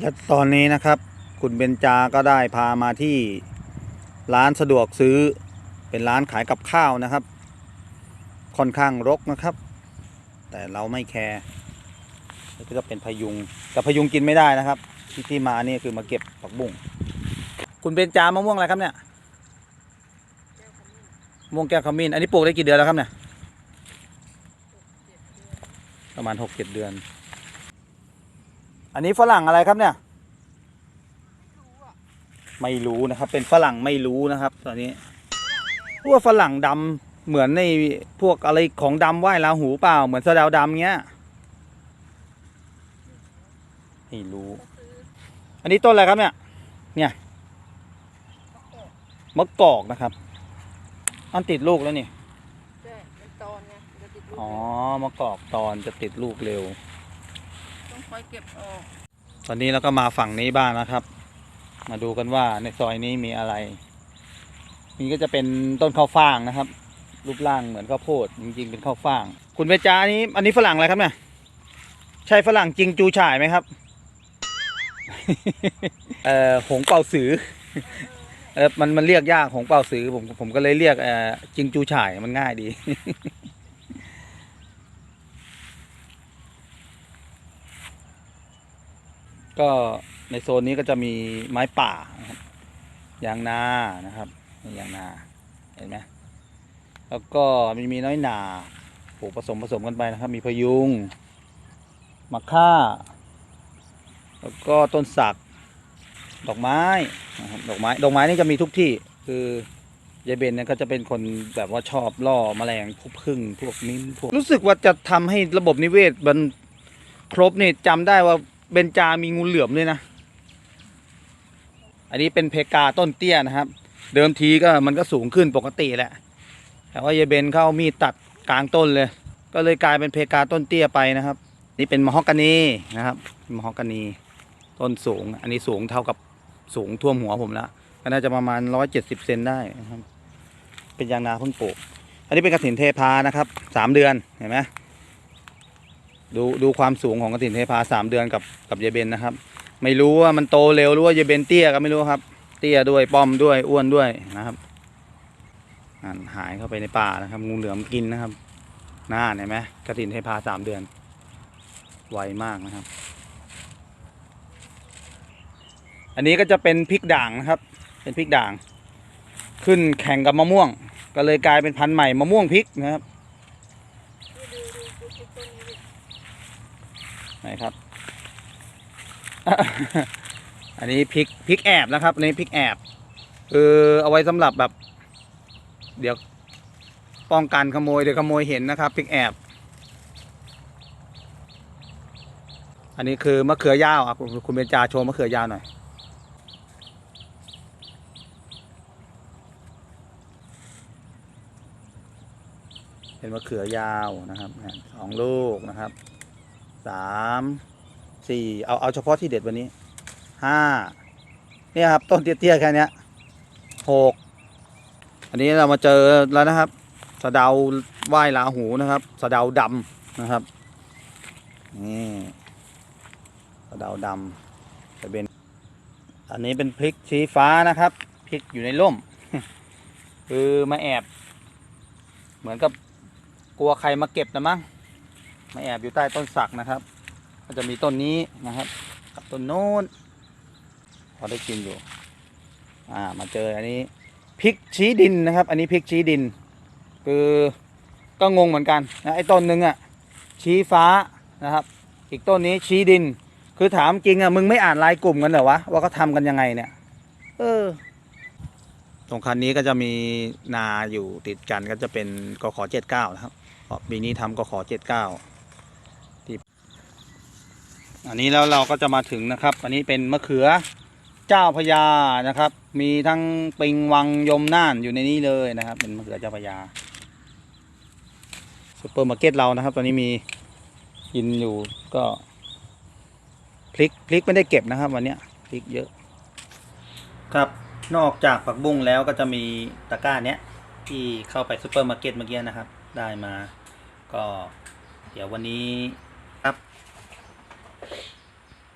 และตอนนี้นะครับ คุณเบนจาก็ได้พามาที่ร้านสะดวกซื้อเป็นร้านขายกับข้าวนะครับ ค่อนข้างรกนะครับ แต่เราไม่แคร์ก็จะเป็นพยุงแต่พยุงกินไม่ได้นะครับ ที่ที่มานี่คือมาเก็บผักบุ้งคุณเบนจามะม่วงอะไรครับเนี่ยม่วงแก้วขมิ้นอันนี้ปลูกได้กี่เดือนแล้วครับเนี่ยประมาณหกเจ็ดเดือน อันนี้ฝรั่งอะไรครับเนี่ย ไม่รู้นะครับ เป็นฝรั่งไม่รู้นะครับ ตอนนี้ว่าฝรั่งดำเหมือนในพวกอะไรของดำไหว้ลาหูเปล่า เหมือนสะเดาวดำเงี้ยไม่รู้ อันนี้ต้นอะไรครับเนี่ย เนี่ยมะกอกนะครับอันติดลูกแล้วนี่ใช่เป็นตอนไงมันจะติดลูกอ๋อมะกอกตอนจะติดลูกเร็ว ต้องคอยเก็บออก ตอนนี้เราก็มาฝั่งนี้บ้างนะครับ มาดูกันว่าในซอยนี้มีอะไร นี่ก็จะเป็นต้นข้าวฟ่างนะครับ รูปร่างเหมือนข้าวโพดจริงๆเป็นข้าวฟ่าง คุณเบจานนี้ อันนี้ฝรั่งอะไรครับเนี่ยใช่ฝรั่งจริงจูฉ่ายไหมครับ เอ่อหงเป่าสือเออมันมันเรียกยากหงเป่าสือผมผมก็เลยเรียกเอ่อจริงจูฉ่ายมันง่ายดี ก็ในโซนนี้ก็จะมีไม้ป่านะครับยางนานะครับนี่ยางนาเห็นไหมแล้วก็มีมีน้อยหนาปลูกผสมผสมกันไปนะครับ มีพยุงมะค่า แล้วก็ต้นสัก ดอกไม้นะครับดอกไม้ดอกไม้นี่จะมีทุกที่คือยายเบนเนี่ยก็จะเป็นคนแบบว่าชอบล่อแมลงพวกพึ่งพวกมิ้นพวกรู้สึกว่าจะทำให้ระบบนิเวศมันครบนี่จำได้ว่า เบนจามีงูเหลือมด้วยนะ อันนี้เป็นเพกาต้นเตี้ยนะครับ เดิมทีก็มันก็สูงขึ้นปกติแหละ แต่ว่ายายเบนเข้ามีดตัดกลางต้นเลย ก็เลยกลายเป็นเพกาต้นเตี้ยไปนะครับ นี่เป็นมะฮอกกานีนะครับมะฮอกกานีต้นสูง อันนี้สูงเท่ากับสูงท่วมหัวผมล้วก็น่าจะประมาณร้อยเจ็ดสิบเซนได้นะครับ เป็นยางนาเพิ่งปลูก อันนี้เป็นกระถินเทพานะครับสามเดือนเห็นไหม ดูดูความสูงของกระถินเทพาสามเดือนกับกับยายเบนนะครับ ไม่รู้ว่ามันโตเร็วหรือว่ายายเบนเตี้ยก็ไม่รู้ครับ เตี้ยด้วยป้อมด้วยอ้วนด้วยนะครับอ่นหายเข้าไปในป่านะครับงูเหลือมกินนะครับหน่าเห็นไหมกระถินเทพาสามเดือน ไวมากนะครับ อันนี้ก็จะเป็นพริกด่างนะครับ เป็นพริกด่าง ขึ้นแข่งกับมะม่วง ก็เลยกลายเป็นพันธุ์ใหม่มะม่วงพริกนะครับ นี่ดูดูดูดูต้นนี้ดิ ไหนครับ อันนี้พริกพริกแอบนะครับอันนี้พริกแอบคือเอาไว้สำหรับแบบ เดี๋ยวป้องกันขโมยเดี๋ยวขโมยเห็นนะครับพริกแอบ อันนี้คือมะเขือยาวอะคุณคุณเบญจาโชว์มะเขือยาวหน่อยเป็นมะเขือยาวนะครับสองลูกนะครับ สามสี่เอาเอาเฉพาะที่เด็ดวันนี้ห้าเนี่ยครับต้นเตี้ยๆแค่นี้หกอันนี้เรามาเจอแล้วนะครับสะเดาไหว้ลาหูนะครับสะเดาดำนะครับนี่สะเดาดำจะเป็นอันนี้เป็นพริกชี้ฟ้านะครับพริกอยู่ในร่ม คือมาแอบ เหมือนกับกลัวใครมาเก็บนะมั้ง มาแอบอยู่ใต้ต้นสักนะครับ ก็จะมีต้นนี้นะครับ กับต้นโน้น พอได้กินอยู่ อ่า มาเจออันนี้พริกชี้ดินนะครับ อันนี้พริกชี้ดิน คือก็งงเหมือนกันนะไอ้ต้นหนึ่งอะชี้ฟ้านะครับ อีกต้นนี้ชี้ดิน คือถามจริงอะมึงไม่อ่านรายกลุ่มกันเหรอวะว่าเขาทำกันยังไงเนี่ยเออตรงคันนี้ก็จะมีนาอยู่ติดกันก็จะเป็นกขเจ็ดเก้านะครับเพราะปีนี้ทำกขเจ็ดเก้า อันนี้แล้วเราก็จะมาถึงนะครับ อันนี้เป็นมะเขือเจ้าพญานะครับ มีทั้งปิงวังยมน่านอยู่ในนี้เลยนะครับ เป็นมะเขือเจ้าพญาซูเปอร์มาร์เก็ตเรานะครับ ตอนนี้มีกินอยู่ก็พริกพริกไม่ได้เก็บนะครับ วันนี้พริกเยอะ ครับนอกจากผักบุ้งแล้วก็จะมีตะกร้าเนี้ยที่เข้าไปซูเปอร์มาร์เก็ตเมื่อกี้นะครับ ได้มา ก็เดี๋ยววันนี้ครับ